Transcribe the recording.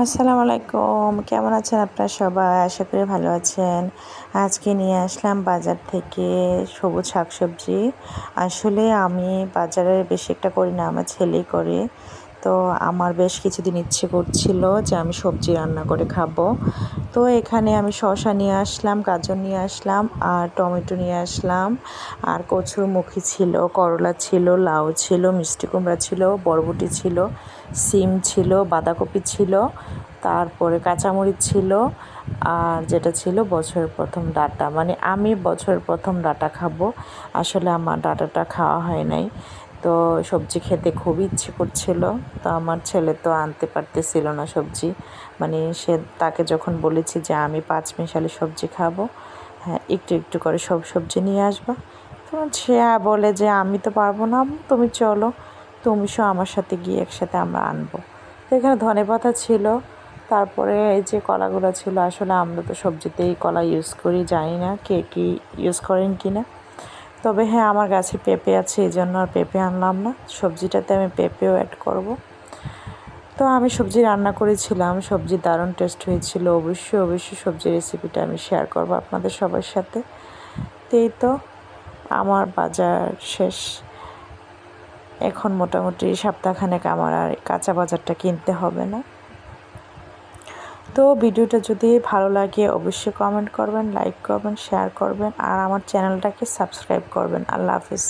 আসসালামু আলাইকুম। কেমন আছেন আপনারা সবাই? আশা করি ভালো আছেন। আজকে নিয়ে আসলাম বাজার থেকে সবুজ শাকসবজি। আসলে আমি বাজারে বেশি একটা করি না, আমার ছেলেই করে। তো আমার বেশ কিছুদিন ইচ্ছে করছিল যে আমি সবজি রান্না করে খাব। তো এখানে আমি শশা নিয়ে আসলাম, গাজর নিয়ে আসলাম, আর টমেটো নিয়ে আসলাম, আর কচুরমুখী ছিল, করলা ছিল, লাউ ছিল, মিষ্টি কুমড়া ছিল, বরবটি ছিল, সিম ছিল, বাঁধাকপি ছিল, তারপরে কাঁচামরিচ ছিল, আর যেটা ছিল বছরের প্রথম ডাটা। মানে আমি বছরের প্রথম ডাটা খাব। আসলে আমার ডাটাটা খাওয়া হয় নাই। তো সবজি খেতে খুবই ইচ্ছে করছিল। তো আমার ছেলে তো আনতে পারতেছিল না সবজি। মানে সে তাকে যখন বলেছি যে আমি পাঁচ মিশালি সবজি খাব হ্যাঁ একটু একটু করে সব সবজি নিয়ে আসবা। তো সে বলে যে আমি তো পারব না তুমি চলো, তুমি সব আমার সাথে গিয়ে একসাথে আমরা আনব। তো এখানে ধনে পাতা ছিল, তারপরে এই যে কলাগুলো ছিল, আসলে আমরা তো সবজিতেই কলা ইউজ করি, জানি না কে কী ইউজ করেন কি না তবে হ্যাঁ আমার গাছে পেঁপে আছে, এই জন্য আর পেঁপে আনলাম না। সবজিটাতে আমি পেঁপেও অ্যাড করব। তো আমি সবজি রান্না করেছিলাম, সবজি দারুণ টেস্ট হয়েছিল। অবশ্যই অবশ্যই সবজি রেসিপিটা আমি শেয়ার করব আপনাদের সবার সাথে। তো এই তো, আমার বাজার শেষ। এখন মোটামুটি সপ্তাহখানেক আমার আর কাঁচা বাজারটা কিনতে হবে না। তো ভিডিওটা যদি ভালো লাগে, অবশ্যই কমেন্ট করবেন লাইক করবেন শেয়ার করবেন, আর আমার চ্যানেলটাকে সাবস্ক্রাইব করবেন। আল্লাহ হাফিজ।